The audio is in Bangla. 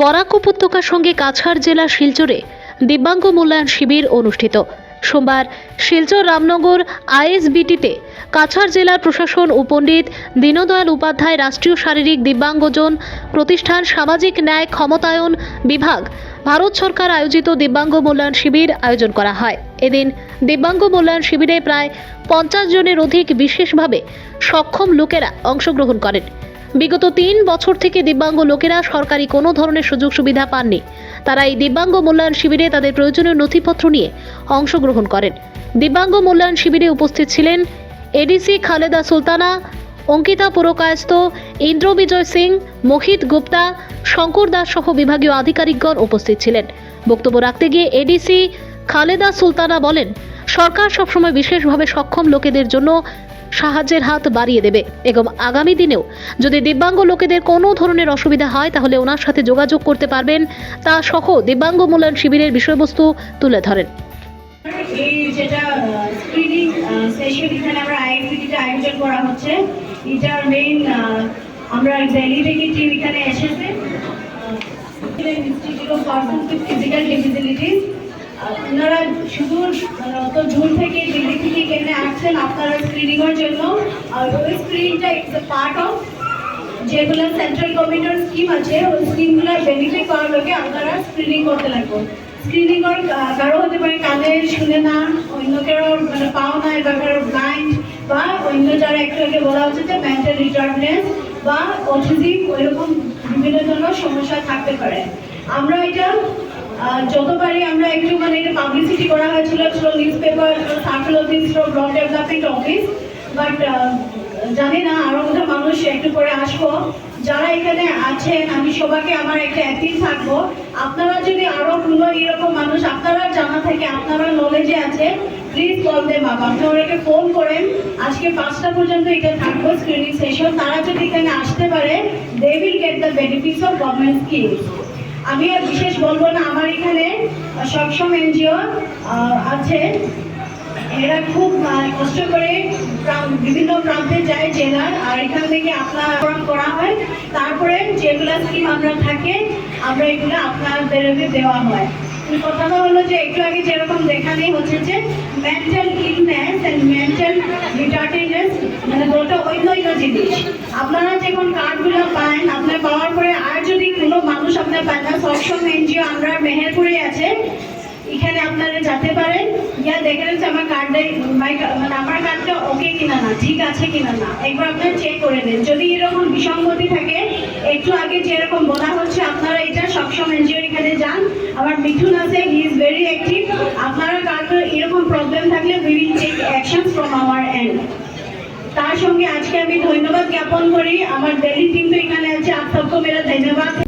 বরাক উপত্যকার সঙ্গে কাছাড় জেলা শিলচরে দিব্যাঙ্গ মূল্যায়ন শিবির অনুষ্ঠিত। সোমবার শিলচর রামনগর আইএসবিটিতে কাছাড় জেলার প্রশাসন ও পণ্ডিত দীনদয়াল উপাধ্যায় রাষ্ট্রীয় শারীরিক দিব্যাঙ্গজন প্রতিষ্ঠান সামাজিক ন্যায় ক্ষমতায়ন বিভাগ, ভারত সরকার আয়োজিত দিব্যাঙ্গ মূল্যায়ন শিবির আয়োজন করা হয়। এদিন দিব্যাঙ্গ মূল্যায়ন শিবিরে প্রায় পঞ্চাশ জনের অধিক বিশেষভাবে সক্ষম লোকেরা অংশগ্রহণ করেন। বিগত তিন বছর থেকে দিব্যাঙ্গ লোকেরা সরকারি কোনো ধরনের সুযোগ সুবিধা পাননি। তারা এই দিব্যাঙ্গ মূল্যায়ন শিবিরে তাদের প্রয়োজনীয় নথিপত্র নিয়ে অংশগ্রহণ করেন। দিব্যাঙ্গ মূল্যায়ন শিবিরে উপস্থিত ছিলেন এডিসি খালেদা সুলতানা, অঙ্কিতা পুরকায়স্ত ইন্দ্র বিজয় সিং, মোহিত গুপ্তা, শঙ্কর দাস সহ বিভাগীয় আধিকারিকগণ উপস্থিত ছিলেন। বক্তব্য রাখতে গিয়ে এডিসি খালেদা সুলতানা বলেন, সরকার সবসময় বিশেষভাবে সক্ষম লোকেদের জন্য সাহায্যের হাত বাড়িয়ে দেবে। এবং আগামী দিনেও যদি দিব্যাঙ্গ লোকেদের কোনো ধরনের অসুবিধা হয়, তাহলে ওনার সাথে যোগাযোগ করতে পারবেন। তা সহ দিব্যাঙ্গ মূল্যায়ন শিবিরের বিষয়বস্তু তুলে ধরেন। ফিজিক্যাল ডিসিবিলিটিস ওনারা শুধু দূর থেকে আসছেন আপনারা স্ক্রিনিং এর জন্য। আর ওই স্ক্রিনিংটা ইটস এ পার্ট অফ যেগুলো সেন্ট্রাল গভর্নমেন্টের স্কিম আছে, ওই স্কিমগুলোর বেনিফিট করার লোকে আপনারা স্ক্রিনিং করতে লাগবে স্ক্রিনিং কর কারও হতে পারে কানে শুনে না, অন্য কারও মানে পাও না বা কারও ব্লাইন্ড বা অন্য যারা একটু আগে বলা হচ্ছে যে মেন্টাল রিটার্ডনেস বা অটিজম ওইরকম বিভিন্ন ধরনের সমস্যা থাকতে পারে। আমরা এটা যতবারই আমরা একটু মানে এটা পাবলিসিটি করা হয়েছিল news paper circle office block development office but জানি না, আরও বোধহয় মানুষ একটু পরে আসব। যারা এখানে আছেন, আমি সবাইকে আমার একটা অ্যাপিল থাকব। আপনারা যদি আরও কোনো এরকম মানুষ, আপনারা জানা থেকে, আপনারা নলেজে আছে প্লিজ কল দেম আপ আপনারা ফোন করেন। আজকে পাঁচটা পর্যন্ত এটা থাকব স্ক্রিনিং সেশন তারা যদি এখানে আসতে পারে they will get the benefits of government schemes আমি আর বিশেষ বলব না, আমার এখানে সক্ষম এনজিও আছে। এরা খুব কষ্ট করে বিভিন্ন প্রান্তে যায় জেলার, আর এখান থেকে আপনার করা হয়। তারপরে যেগুলা স্কিম আমরা থাকে, আমরা এগুলো আপনাদেরকে দেওয়া হয়। কথাটা হলো যে, একটু আগে যেরকম দেখানেই হচ্ছে যে mental illness and mental retardedness মানে দুটো অন্য অন্য জিনিস। আপনারা যখন কার্ডগুলো পান, আপনার পাওয়ার পরে মানুষ আপনার পান না এনজিও আমরা মেহেরপুরে আছে। এখানে আপনারা যেতে পারেন। ইয়া, দেখে নিচ্ছে আমার কার্ডে মানে আমার কার্ডটা ওকে কিনা না, ঠিক আছে কিনা না। একবার আপনারা চেক করে নেন। যদি এরকম বিসঙ্গতি থাকে, একটু আগে যেরকম বলা হচ্ছে, আপনারা এটা সবসময় এনজিও এখানে যান। আমার মিঠুন আছে হি ইজ ভেরি অ্যাক্টিভ আপনারা কার্ডে এরকম প্রবলেম থাকলে we will take action from our end তার সঙ্গে আজকে আমি ধন্যবাদ জ্ঞাপন করি। আমার দিল্লি টিম তো এখানে আছে আপ সবকো ধন্যবাদ।